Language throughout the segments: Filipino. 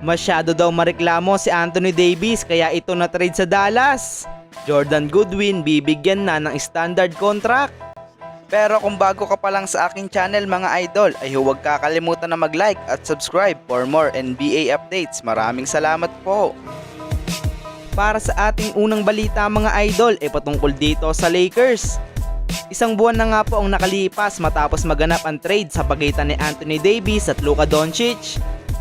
Masyado daw mareklamo si Anthony Davis kaya ito na trade sa Dallas. Jordan Goodwin bibigyan na ng standard contract. Pero kung bago ka pa lang sa aking channel mga idol ay huwag kakalimutan na mag-like at subscribe for more NBA updates. Maraming salamat po. Para sa ating unang balita mga idol ay patungkol dito sa Lakers. Isang buwan na nga po ang nakalipas matapos maganap ang trade sa pagitan ni Anthony Davis at Luka Doncic.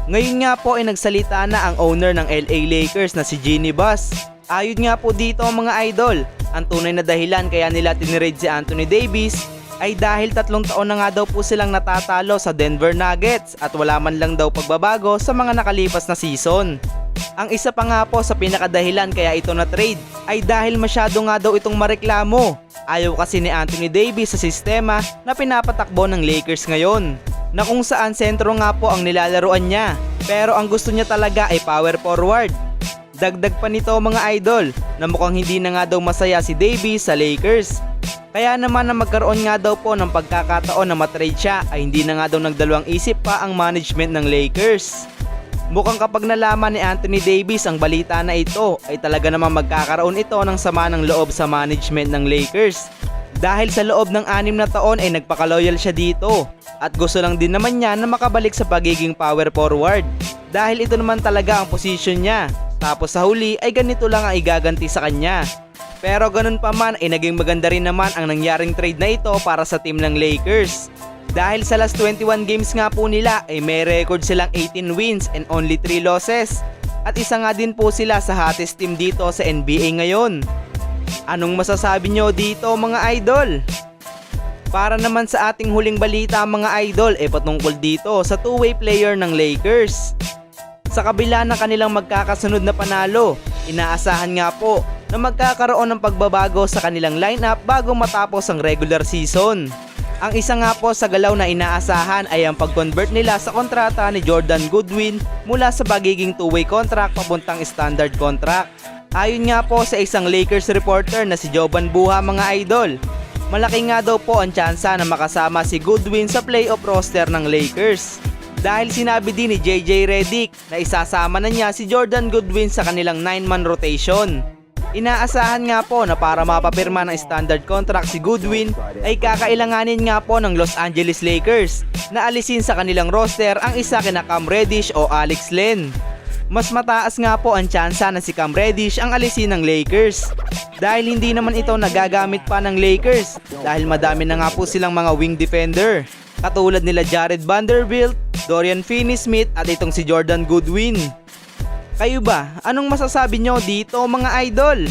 Ngayon nga po ay nagsalita na ang owner ng LA Lakers na si Ginny Buss. Ayon nga po dito mga idol, ang tunay na dahilan kaya nila tinirade si Anthony Davis ay dahil tatlong taon na nga daw po silang natatalo sa Denver Nuggets at wala man lang daw pagbabago sa mga nakalipas na season. Ang isa pa nga po sa pinakadahilan kaya ito na trade ay dahil masyado nga daw itong mareklamo. Ayaw kasi ni Anthony Davis sa sistema na pinapatakbo ng Lakers ngayon. Na kung saan sentro nga po ang nilalaruan niya. Pero ang gusto niya talaga ay power forward. Dagdag pa nito mga idol na mukhang hindi na nga daw masaya si Davis sa Lakers. Kaya naman na magkaroon nga daw po ng pagkakataon na matrade siya ay hindi na nga daw nagdalawang isip pa ang management ng Lakers. Mukhang kapag nalaman ni Anthony Davis ang balita na ito ay talaga namang magkakaroon ito ng sama ng loob sa management ng Lakers. Dahil sa loob ng anim na taon ay nagpakaloyal siya dito at gusto lang din naman niya na makabalik sa pagiging power forward. Dahil ito naman talaga ang position niya. Tapos sa huli ay ganito lang ang igaganti sa kanya. Pero ganun pa man ay naging maganda rin naman ang nangyaring trade na ito para sa team ng Lakers. Dahil sa last 21 games nga po nila ay may record silang 18 wins and only 3 losses. At isa nga din po sila sa hottest team dito sa NBA ngayon. Anong masasabi nyo dito mga idol? Para naman sa ating huling balita mga idol ay patungkol dito sa two-way player ng Lakers. Sa kabila ng kanilang magkakasunod na panalo, inaasahan nga po na magkakaroon ng pagbabago sa kanilang lineup bago matapos ang regular season. Ang isa nga po sa galaw na inaasahan ay ang pag-convert nila sa kontrata ni Jordan Goodwin mula sa pagiging two-way contract papuntang standard contract. Ayon nga po sa isang Lakers reporter na si Jovan Buha mga idol, malaki nga daw po ang tsansa na makasama si Goodwin sa playoff roster ng Lakers. Dahil sinabi din ni JJ Redick na isasama na niya si Jordan Goodwin sa kanilang 9-man rotation. Inaasahan nga po na para mapapirma ng standard contract si Goodwin ay kakailanganin nga po ng Los Angeles Lakers na alisin sa kanilang roster ang isa kina Cam Reddish o Alex Len. Mas mataas nga po ang tsansa na si Cam Reddish ang alisin ng Lakers. Dahil hindi naman ito nagagamit pa ng Lakers dahil madami na nga po silang mga wing defender. Katulad nila Jared Vanderbilt, Dorian Finney-Smith at itong si Jordan Goodwin. Kayo ba? Anong masasabi nyo dito mga idol?